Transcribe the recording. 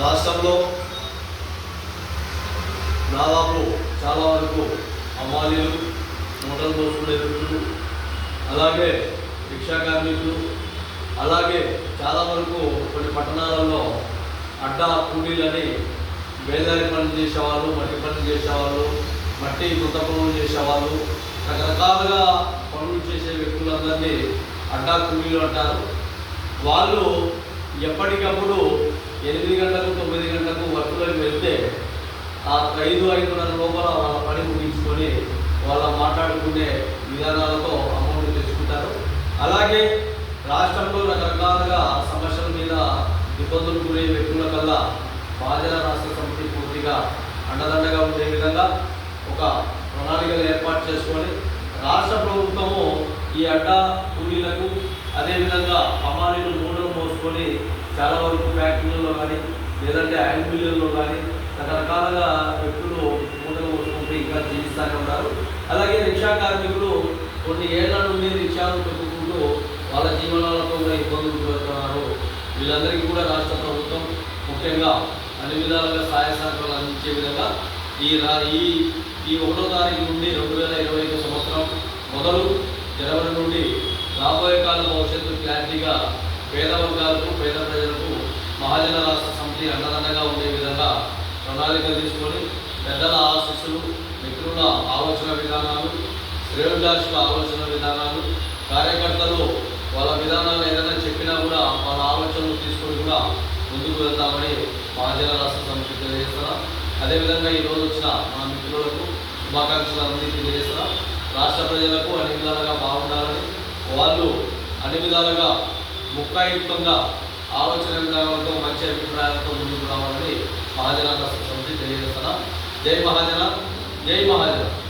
రాష్ట్రంలో దాదాపు చాలా వరకు అమాలీలు మోటార్ బస్సులు వ్యక్తులు అలాగే రిక్షా కార్మికులు అలాగే చాలా వరకు కొన్ని పట్టణాలలో అడ్డా కూలీలని వేదారి పనులు చేసేవాళ్ళు మట్టి పనులు చేసేవాళ్ళు మట్టి కొత్త పనులు చేసేవాళ్ళు. రకరకాలుగా పనులు చేసే వ్యక్తులందరినీ అడ్డా కూలీలు అంటారు. వాళ్ళు ఎప్పటికప్పుడు ఎనిమిది గంటలకు తొమ్మిది గంటలకు వర్క్లోకి వెళ్తే ఆ ఐదు ఐదున్నర లోపల వాళ్ళ పని ముగించుకొని వాళ్ళ మాట్లాడుకునే విధానాలతో అమౌంట్ తెచ్చుకుంటారు. అలాగే రాష్ట్రంలో రకరకాలుగా సమస్యల మీద ఇబ్బందులు గురే వ్యక్తుల కల్లా బాధ్యత రాష్ట్ర సమితి పూర్తిగా అండదండగా ఉండే విధంగా ఒక ప్రణాళికలు ఏర్పాటు చేసుకొని రాష్ట్ర ప్రభుత్వము ఈ అడ్డా కూలీలకు అదేవిధంగా అమ్మాలీలు మూడలు మోసుకొని చాలా వరకు ఫ్యాక్టరీలలో కానీ లేదంటే హ్యాండ్ మిల్లుల్లో కానీ రకరకాలుగా వ్యక్తులు మూటలు మోసుకుంటూ ఇంకా జీవిస్తూనే ఉన్నారు. అలాగే రిక్షా కార్మికులు కొన్ని ఏళ్ళ నుండి రిక్షాలు పెట్టుకుంటూ వాళ్ళ జీవనాలతో కూడా ఇబ్బందులు పడుతున్నారు. వీళ్ళందరికీ కూడా రాష్ట్ర ప్రభుత్వం ముఖ్యంగా అన్ని విధాలుగా సహాయ సహకారాలు అందించే విధంగా ఈ రా ఈ ఈ ఒకటో తారీఖు నుండి రెండు వేల ఇరవై ఐదు సంవత్సరం మొదలు జనవరి నుండి రాబోయే కాలం భవిష్యత్తు క్లారిటీగా పేద వర్గాలకు పేద ప్రజలకు మహాజన రాష్ట్ర సమితి అండదండగా ఉండే విధంగా ప్రణాళికలు తీసుకొని పెద్దల ఆశస్సులు మిత్రుల ఆలోచన విధానాలు శ్రేయోభిలాషుల ఆలోచన విధానాలు కార్యకర్తలు వాళ్ళ విధానాలు ఏదైనా చెప్పినా కూడా వాళ్ళ ఆలోచనలు తీసుకొని కూడా ముందుకు వెళ్తామని మహాజన రాష్ట్ర సమితి తెలియజేస్తున్నా. అదేవిధంగా ఈ రోజు వచ్చిన మన మిత్రులకు శుభాకాంక్షలు అందరికీ తెలియజేస్తున్నా. రాష్ట్ర ప్రజలకు అన్ని విధాలుగా బాగుండాలని వాళ్ళు అన్ని విధాలుగా ముక్తాయుక్తంగా ఆలోచన విధానాలతో మంచి అభిప్రాయాలతో ముందుకు రావాలని మహాజన రాష్ట్ర తెలియజేస్తున్నాం. జై మహాజన జై మహాజన.